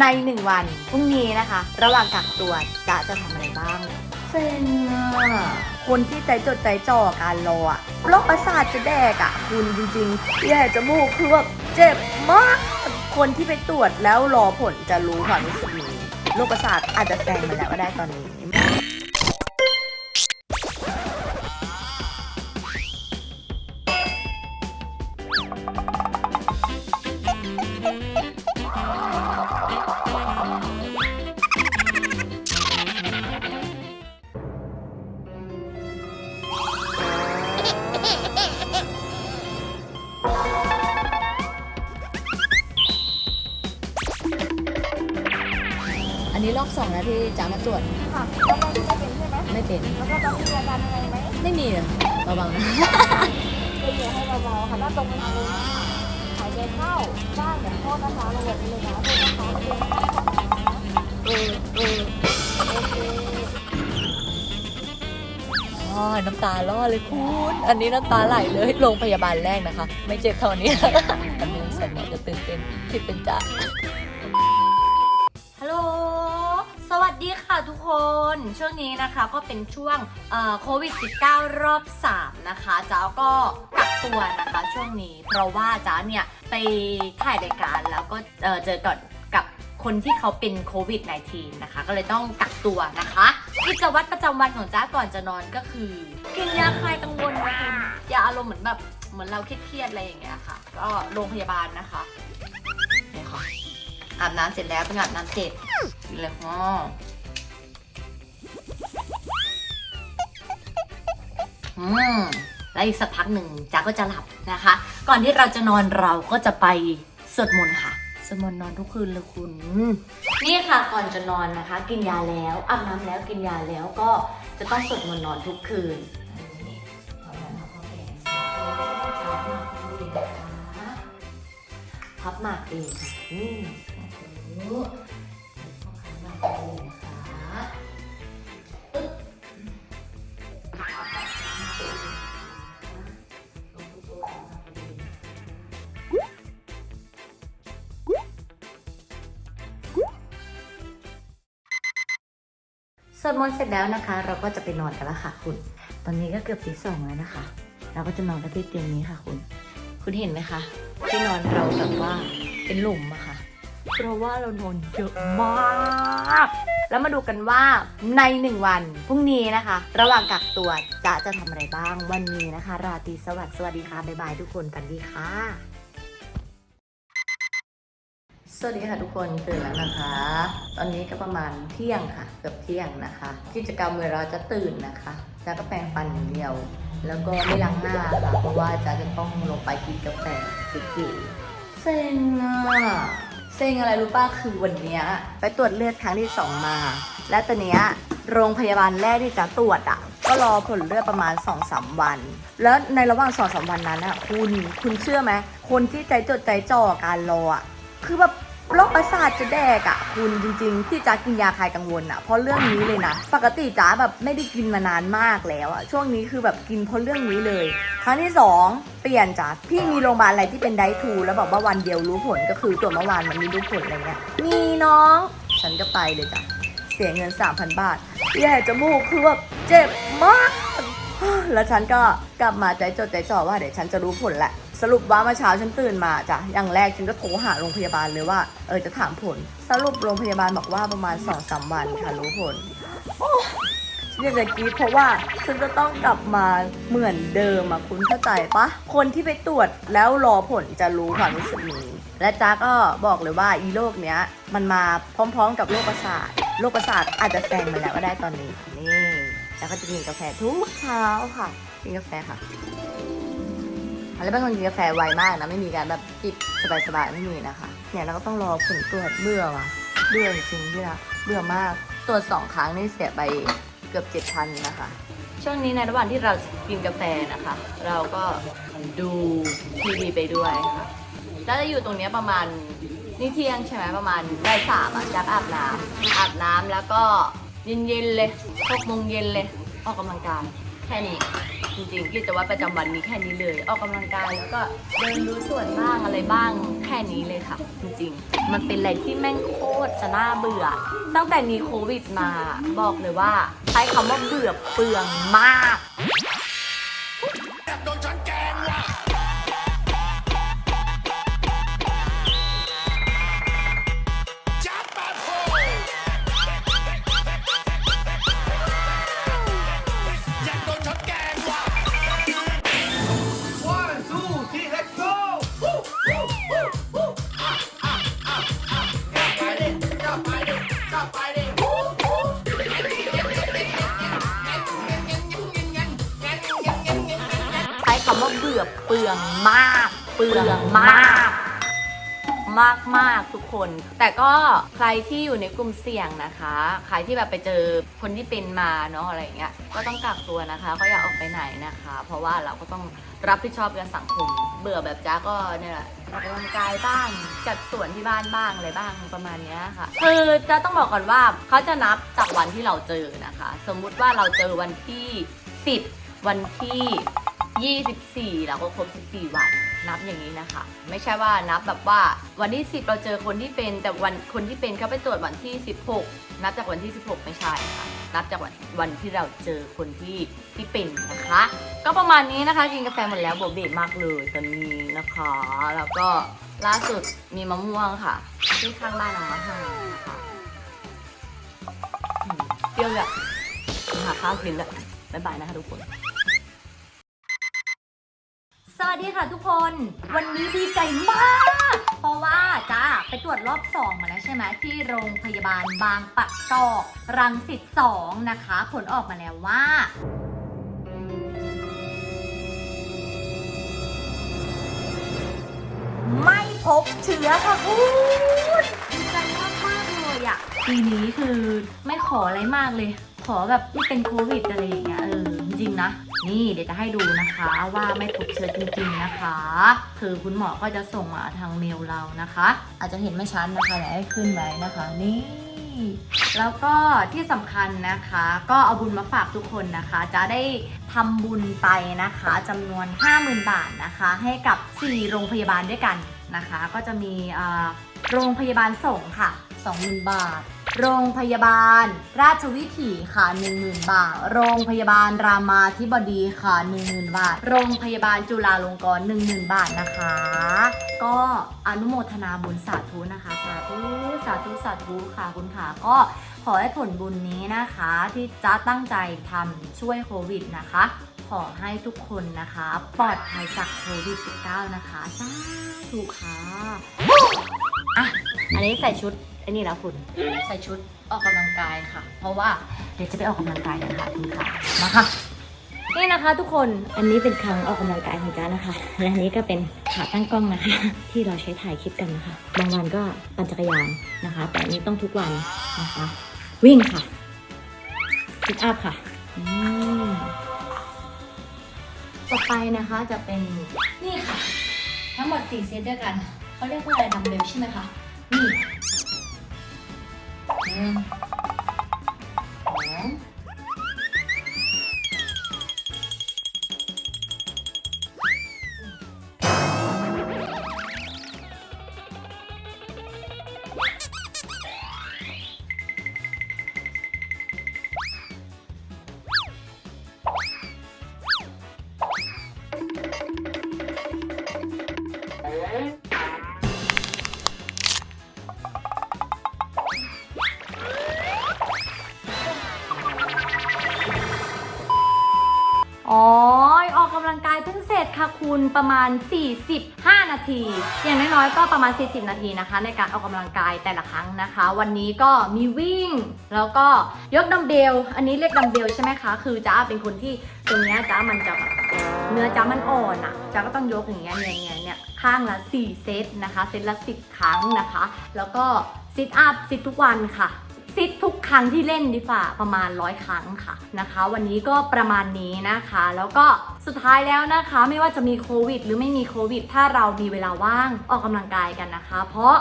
ในหนึ่งวันพรุ่งนี้นะคะ ระหว่างกักตัวจะจะทำอะไรบ้างเซ็งอะคนที่ใจจดใจจ่อการรออะโรคประสาทจะแดกอะคุณจริงๆแย่จมูกคือแบบเจ็บมาก คนที่ไปตรวจแล้วรอผลจะรู้ความรู้สึกนี้โรคประสาทอาจจะแซงมาแล้วก็ได้ตอนนี้ อันนี้รอบสองนะที่จะมาตรวจค่ะแล้วเราไม่เป็นใช่ไหมไม่เป็น แล้วก็ต้องมีอาการอะไรไหมไม่มีเลยเบาๆนะก็เหลือให้เบาๆค่ะหน้าตรงเป็นอะไรนะคะหายใจเข้าบ้างเดี๋ยวโทษนะคะเราแบบนี้เลยนะโทษนะคะเรียนให้ก่อนนะเออเออโอเคอ๋อน้ำตาล่อเลยคุณ อันนี้น้ำตาไหลเลย โรงพยาบาลแรกนะคะ ไม่เจ็บเท่านี้อันนี้ใส่หมอจะตื่นเต้นที่เป็นจ่า ทุกคนช่วงนี้นะคะก็เป็นช่วงโควิด -19 รอบ 3 นะคะจ้าก็กักตัวนะคะช่วงนี้ เพราะว่าจ้าเนี่ยไปถ่ายรายการแล้วก็เจอก่อนกับคนที่เขาเป็นโควิด -19 นะคะ ก็เลยต้องกักตัวนะคะกิจวัตรประจำวันของจ้าก่อนจะนอนก็คือ กินยาคลายกังวลนะคุณยาอารมณ์เหมือนแบบเหมือนเราเครียดๆอะไรอย่างเงี้ยค่ะ ก็โรงพยาบาลนะคะนี่ค่ะอาบน้ำเสร็จแล้วเพิ่งอาบน้ำเสร็จกิเลยฮะ อืมแล้วอีกสักพักหนึ่งจ๊ะก็จะหลับนะคะ ก่อนที่เราจะนอนเราก็จะไปสวดมนต์ค่ะสวดมนต์นอนทุกคืนเลยคุณ นี่ค่ะก่อนจะนอนนะคะ กินยาแล้วอาบน้ำแล้วกินยาแล้วก็จะต้องสวดมนต์นอนทุกคืนพับหมากเองค่ะนี่ วดมนต์เสร็จแล้วนะคะ เราก็จะไปนอนกันแล้วค่ะคุณ ตอนนี้ก็เกือบตีสองแล้วนะคะ เราก็จะนอนกันที่เตียงนี้ค่ะคุณ คุณเห็นไหมคะที่นอนเราแบบว่าเป็นหลุมอะค่ะ เพราะว่าเรานอนเยอะมาก แล้วมาดูกันว่าในหนึ่งวันพรุ่งนี้นะคะ ระหว่างกักตัวจะจะทำอะไรบ้างวันนี้นะคะ ราตรีสวัสดิ์สวัสดีค่ะบ๊ายบายทุกคนฝันดีค่ะ สวัสดีค่ะทุกคนตื่นแล้วนะคะ ตอนนี้ก็ประมาณเที่ยงค่ะ เกือบเที่ยงนะคะ กิจกรรมเวลาจะตื่นนะคะจะก็แปรงฟันอย่างเดียว แล้วก็ไม่ล้างหน้าค่ะ เพราะว่าจะจะต้องลงไปกินกาแฟก๋ๆเซ็งอะเซ็งอะไรรู้ป่ะคือวันนี้ไปตรวจเลือดครั้งที่สองมา และตอนนี้โรงพยาบาลแรกที่จะตรวจอะก็รอผลเลือดประมาณ2อสาวัน แล้วในระหว่าง2อสาวันนั้นอะคุณคุณเชื่อไหมคนที่ใจจดใจจ่อการรออะคือแบบ โรคประสาทจะแดกอะคุณจริงๆ ที่จ้ากินยาคลายกังวลอะเพราะเรื่องนี้เลยนะ ปกติจ้าแบบไม่ได้กินมานานมากแล้วอะช่วงนี้คือแบบกินเพราะเรื่องนี้เลย ครั้งที่สองเปลี่ยนจ้าพี่มีโรงพยาบาลอะไรที่เป็นไดทูแล้วแบบว่าวันเดียวรู้ผลก็คือตรวจเมื่อวานมันมีรู้ผลอะไรเงี้ยมีน้อง ฉันก็ไปเลยจ้ะเสียเงิน 3,000 บาท แย่จมูกคือแบบเจ็บมาก แล้วฉันก็กลับมาใจจดใจจ่อว่าเดี๋ยวฉันจะรู้ผลแหละ สรุปว่าเมื่อเช้าฉันตื่นมาจ้ะอย่างแรกฉันก็โทรหาโรงพยาบาลเลยว่าเออจะถามผล สรุปโรงพยาบาลบอกว่าประมาณ2องสามวันค่ะรู้ผลโอ้ฉันอยากจะกรีดเพราะว่าฉันจะต้องกลับมาเหมือนเดิมอะคุณเข้าใจปะคนที่ไปตรวจแล้วรอผลจะรู้ความรู้สึกนี้ และจ้าก็บอกเลยว่าอีโรคเนี้ย มันมาพร้อมๆ กับโรคประสาทโรคประสาทอาจจะแซงมาแล้วก็ได้ตอนนี้นี่แล้วก็จะกินกาแฟทุกเช้าค่ะกินกาแฟค่ะ แล้วเป็นคนกินกาแฟไวมากนะ ไม่มีการแบบจิบสบายๆไม่มีนะคะ เนี่ยเราก็ต้องรอผลตรวจเบื่อว่ะเบื่อจริงที่ละเบื่อมาก ตรวจสองครั้งนี่เสียไปเกือบเจ็ดพันนะคะ ช่วงนี้ในระหว่างที่เรากินกาแฟนะคะ เราก็ดูทีวีไปด้วยค่ะ แล้วจะอยู่ตรงนี้ประมาณนี่เที่ยงใช่ไหมประมาณได้สามอะจากอาบน้ำอาบน้ำแล้วก็เย็นๆเลยหกโมงเย็นเลยออกกำลังกายแค่นี้ จริงๆกิจวัตรประจำวันมีแค่นี้เลย ออกกำลังกายแล้วก็เดินรู้ส่วนบ้างอะไรบ้างแค่นี้เลยค่ะจริงๆ มันเป็นอะไรที่แม่งโคตรจะน่าเบื่อ ตั้งแต่มีโควิดมาบอกเลยว่า ใช้คำว่าเบื่อเปลืองมาก คำว่าเบื่อเปลืองมาก เปลืองมาก มากมากทุกคน แต่ก็ใครที่อยู่ในกลุ่มเสี่ยงนะคะ ใครที่แบบไปเจอคนที่เป็นมาเนาะอะไรอย่างเงี้ย ก็ต้องกักตัวนะคะ ก็อย่าออกไปไหนนะคะ เพราะว่าเราก็ต้องรับผิดชอบกับสังคม เบื่อแบบจ้าก็เนี่ยแหละออกกำลังกายบ้าง จัดสวนที่บ้านบ้างอะไรบ้างประมาณเนี้ยค่ะ คือจะต้องบอกก่อนว่าเขาจะนับจากวันที่เราเจอนะคะ สมมุติว่าเราเจอวันที่ 10 วันที่ 24 แล้วก็ครบ 14 วันนับอย่างนี้นะคะ ไม่ใช่ว่านับแบบว่าวันที่ 10 เราเจอคนที่เป็นแต่วันคนที่เป็นเขาไปตรวจวันที่ 16 นับจากวันที่ 16 ไม่ใช่ค่ะ นับจากวันวันที่เราเจอคนที่ที่เป็นนะคะ ก็ประมาณนี้นะคะกินกาแฟหมดแล้วโบเบมากเลยตอนนี้นะคะ แล้วก็ล่าสุดมีมะม่วงค่ะ ที่ข้างบ้านเอามาให้นะคะเปรี้ยวเลยหาข้าวกินแล้วบ๊ายบายนะคะทุกคน สวัสดีค่ะทุกคน วันนี้ดีใจมาก เพราะว่าจ้าไปตรวจรอบ 2 มาแล้วใช่ไหมที่โรงพยาบาลบางปะกอกรังสิต2นะคะ ผลออกมาแล้วว่าไม่พบเชื้อค่ะคุณดีใจมากมากๆเลยอะปีนี้คือไม่ขออะไรมากเลย ขอแบบไม่เป็นโควิดอะไรอย่างเงี้ยเออจริงๆนะ นี่เดี๋ยวจะให้ดูนะคะว่าไม่พบเชื้อจริงๆนะคะ คือคุณหมอก็จะส่งมาทางเมลเรานะคะ อาจจะเห็นไม่ชัดนะคะเดี๋ยวให้ขึ้นไว้นะคะนี่แล้วก็ที่สำคัญนะคะ ก็เอาบุญมาฝากทุกคนนะคะ จะได้ทำบุญไปนะคะจำนวน 50,000 บาทนะคะ ให้กับ 4 โรงพยาบาลด้วยกันนะคะ ก็จะมีโรงพยาบาลสงฆ์ค่ะ 20,000 บาท โรงพยาบาล ราชวิถีค่ะ 10,000 บาท โรงพยาบาลรามาธิบดีค่ะ 10,000 บาท โรงพยาบาลจุฬาลงกรณ์10,000 บาทนะคะ ก็อนุโมทนาบุญสาธุนะคะ สาธุสาธุสาธุค่ะคุณค่ะ ก็ขอให้ผลบุญนี้นะคะ ที่จ้าตั้งใจทำช่วยโควิดนะคะ ขอให้ทุกคนนะคะ ปลอดภัยจากโควิด -19 นะคะสาธุค่ะอะ อันนี้ใส่ชุด ไอ้นี่แล้วคุณ ใส่ชุดออกกำลังกายค่ะ เพราะว่าเดี๋ยวจะไปออกกำลังกายกันค่ะคุณค่ะ มาค่ะ นี่นะคะทุกคน อันนี้เป็นครั้งออกกำลังกายของจ้านะคะ และอันนี้ก็เป็นขาตั้งกล้องนะคะ ที่เราใช้ถ่ายคลิปกันนะคะ บางวันก็ปั่นจักรยานนะคะ แต่อันนี้ต้องทุกวันนะคะ วิ่งค่ะซิทอัพค่ะอืมต่อไปนะคะจะเป็นนี่ค่ะ ทั้งหมด4เซตด้วยกัน เขาเรียกว่าอะไรดัมเบลใช่ไหมคะ นี่ ห คุณประมาณ 45 นาที อย่างน้อยๆก็ประมาณ 40 นาทีนะคะ ในการออกกำลังกายแต่ละครั้งนะคะ วันนี้ก็มีวิ่ง แล้วก็ยกดัมเบล อันนี้เรียกดัมเบลใช่ไหมคะ คือจ้าเป็นคนที่ตรงเนี้ยจ้ามันจะแบบเนื้อจ้ามันอ่อนอะ่ะจ้าก็ต้องยกอย่างเงี้ยเนี่ยเนี่ยเนี่ยข้างละ 4 เซตนะคะ เซตละ 10 ครั้งนะคะ แล้วก็ซิทอัพซิททุกวันค่ะ ซิดทุกครั้งที่เล่นดีฝ่าประมาณร้อยครั้งค่ะนะคะ วันนี้ก็ประมาณนี้นะคะ แล้วก็สุดท้ายแล้วนะคะ ไม่ว่าจะมีโควิด หรือไม่มีโควิด ถ้าเรามีเวลาว่างออกกำลังกายกันนะคะ เพราะ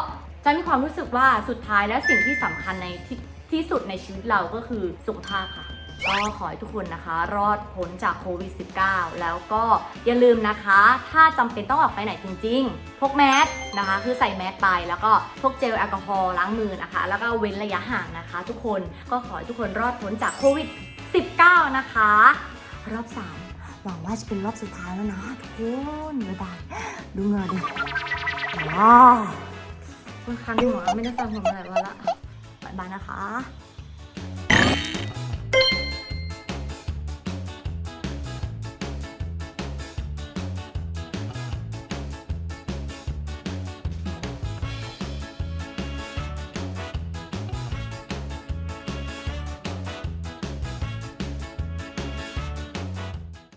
จะมีความรู้สึกว่าสุดท้ายและสิ่งที่สำคัญในที่ที่สุดในชีวิตเราก็คือสุขภาพค่ะ ก็ขอให้ทุกคนนะคะ รอดพ้นจากโควิด -19 แล้วก็อย่าลืมนะคะ ถ้าจำเป็นต้องออกไปไหนจริงๆ พกแมสนะคะ คือใส่แมสไป แล้วก็พกเจลแอลกอฮอล์ล้างมือนะคะ แล้วก็เว้นระยะห่างนะคะ ทุกคนก็ขอให้ทุกคนรอดพ้นจากโควิด 19 นะคะ รอบ3หวังว่าจะเป็นรอบสุดท้ายแล้วนะทุกคนบ๊ายบายดูเหงาดิว้าวคนคันหัวไม่ได้ฟังผมอะไรวะละบ๊ายบายนะคะ